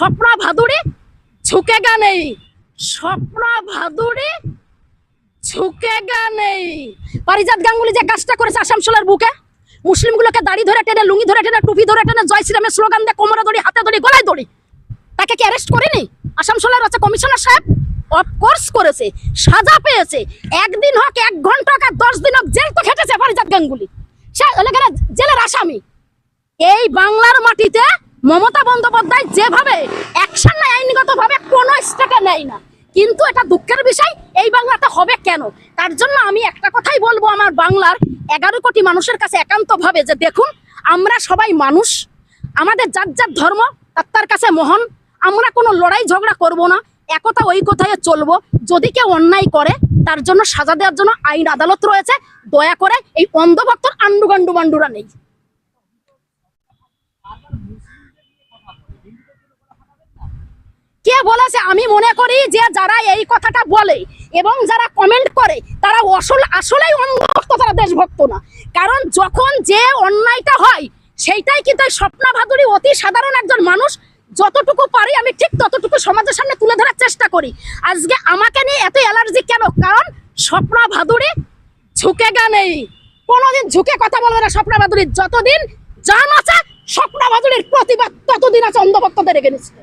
স্বপ্না ভাদুড়ি ঝুঁকেগা নেই। স্বপ্না ভাদুড়ি ঝুঁকেগা নেই। পারিজাত গাঙ্গুলি যে কাজটা করেছে আসামসোলের বুকে, মুসলিমগুলোকে দাড়ি ধরে টেনে, লুঙ্গি ধরে টেনে, টুপি ধরে টেনে, জয় শ্রীরামের স্লোগান দিয়ে কোমরে দড়ি, হাতে দড়ি, গলায় দড়ি, তাকে কি অ্যারেস্ট করেনি? আসামসোলের আছে কমিশনার সাহেব অফকোর্স করেছে, সাজা পেয়েছে। একদিন হোক, এক ঘণ্টা হোক, আর দশ দিন হোক, জেল তো খেটেছে পারিজাত গাঙ্গুলি। সে জেলের আসামি। এই বাংলার মাটিতে মমতা বন্দ্যোপাধ্যায় যেভাবে অ্যাকশন নেয় আইনগত ভাবে কোনো স্টেপে নেয় না। কিন্তু এটা দুঃখের বিষয়, এই বাংলাতে হবে কেন? তার জন্য আমি একটা কথাই বলব আমার বাংলার এগারো কোটি মানুষের কাছে একান্ত ভাবে যে দেখুন, আমরা সবাই মানুষ, আমাদের যার যার ধর্ম, তার তার কাছে মহান, আমরা কোনো লড়াই ঝগড়া করব না, একতা ওই কথায় চলবো। যদি কেউ অন্যায় করে, তার জন্য সাজা দেওয়ার জন্য আইন আদালত রয়েছে, দয়া করে এই অন্ধভক্তর আন্ডুগান্ডু বান্ডুরা নেই কে বলেছে, আমি মনে করি যে যারা এই কথাটা বলে এবং যারা কমেন্ট করে, তারা আসল আসলেই অন্ধভক্ত, তারা দেশভক্ত না। কারণ যখন যে অন্যায়টা হয়, সেইটাই কিন্তু স্বপ্না ভাদুরী অতি সাধারণ একজন মানুষ। যতটুকু পারি আমি ঠিক ততটুকু সমাজের সামনে তুলে ধরার চেষ্টা করি। আজকে আমাকে নিয়ে এত অ্যালার্জি কেন? কারণ স্বপ্না ভাদুরী ঝুঁকে গা নেই কোনোদিন ঝুঁকে কথা বলবে না স্বপ্না ভাদুরী। যতদিন জান আছে, স্বপ্না ভাদুরীর প্রতিবাদ ততদিন আছে অন্ধভক্তদের এগেনিস্টে